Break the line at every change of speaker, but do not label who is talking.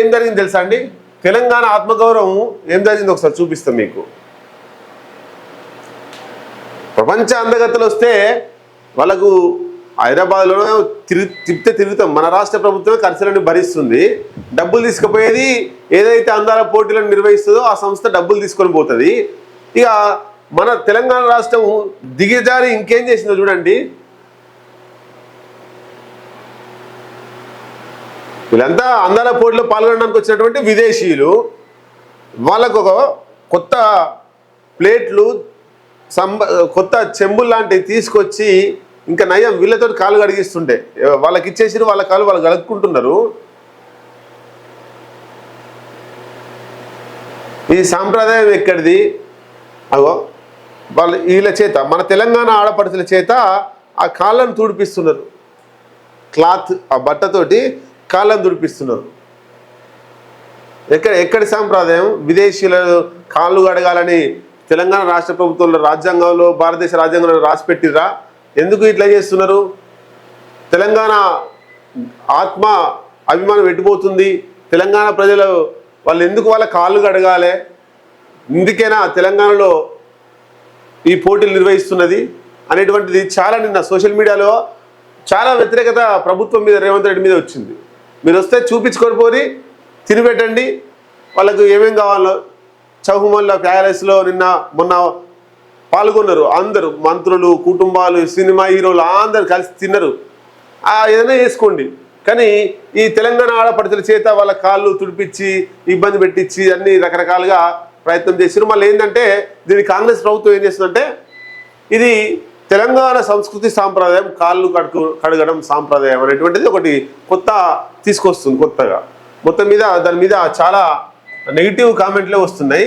ఏం జరిగింది తెలుసా అండి? తెలంగాణ ఆత్మగౌరవం ఏం జరిగింది ఒకసారి చూపిస్తాం మీకు. ప్రపంచ అందగతులు వస్తే వాళ్ళకు హైదరాబాద్లోనే తిరిగి తిప్పితే తిరుగుతాం. మన రాష్ట్ర ప్రభుత్వమే ఖర్చులను భరిస్తుంది. డబ్బులు తీసుకుపోయేది ఏదైతే అందాల పోటీలను నిర్వహిస్తుందో ఆ సంస్థ డబ్బులు తీసుకొని పోతుంది. ఇక మన తెలంగాణ రాష్ట్రం దిగజారి ఇంకేం చేసిందో చూడండి. వీళ్ళంతా అందాల పోటీలో పాల్గొనడానికి వచ్చినటువంటి విదేశీయులు. వాళ్ళకు ఒక కొత్త ప్లేట్లు సంబ కొత్త చెంబులు లాంటివి తీసుకొచ్చి ఇంకా నయం వీళ్ళతో కాలు కడిగిస్తుండే వాళ్ళకి ఇచ్చేసి వాళ్ళ కాలు వాళ్ళు గడుక్కుంటున్నారు ఈ సాంప్రదాయం ఎక్కడిది? అగో వాళ్ళ వీళ్ళ చేత మన తెలంగాణ ఆడపడుతుల చేత ఆ కాళ్ళను తుడిపిస్తున్నారు. క్లాత్ ఆ బట్టతోటి కాళ్ళను దుడిపిస్తున్నారు ఎక్కడ ఎక్కడి సాంప్రదాయం? విదేశీయుల కాళ్ళు కడగాలని తెలంగాణ రాష్ట్ర ప్రభుత్వంలో రాజ్యాంగంలో భారతదేశ రాజ్యాంగంలో రాసిపెట్టిరా ఎందుకు ఇట్లా చేస్తున్నారు? తెలంగాణ ఆత్మ అభిమానం ఎట్టిపోతుంది తెలంగాణ ప్రజలు వాళ్ళు ఎందుకు వాళ్ళ కాళ్ళు కడగాలి? ఇందుకేనా తెలంగాణలో ఈ పోటీలు నిర్వహిస్తున్నది? అనేటువంటిది చాలా నిన్న సోషల్ మీడియాలో చాలా వ్యతిరేకత ప్రభుత్వం మీద రేవంత్ రెడ్డి మీద వచ్చింది. మీరు వస్తే చూపించుకొని పోని తినిపెట్టండి. వాళ్ళకు ఏమేం కావాలో చౌహుమల్లో ప్యాలెస్లో నిన్న మొన్న పాల్గొన్నారు. అందరూ మంత్రులు కుటుంబాలు సినిమా హీరోలు అందరు కలిసి తిన్నారు. ఏదైనా వేసుకోండి. కానీ ఈ తెలంగాణ ఆడపడుతుల చేత వాళ్ళ కాళ్ళు తుడిపించి ఇబ్బంది పెట్టించి అన్ని రకరకాలుగా ప్రయత్నం చేశారు మళ్ళీ ఏంటంటే దీన్ని కాంగ్రెస్ ప్రభుత్వం ఏం చేస్తుందంటే ఇది తెలంగాణ సంస్కృతి సాంప్రదాయం కాళ్ళు కడుకు కడగడం సాంప్రదాయం అనేటువంటిది ఒకటి కొత్త తీసుకొస్తుంది కొత్తగా. మొత్తం మీద దాని మీద చాలా నెగిటివ్ కామెంట్లే వస్తున్నాయి.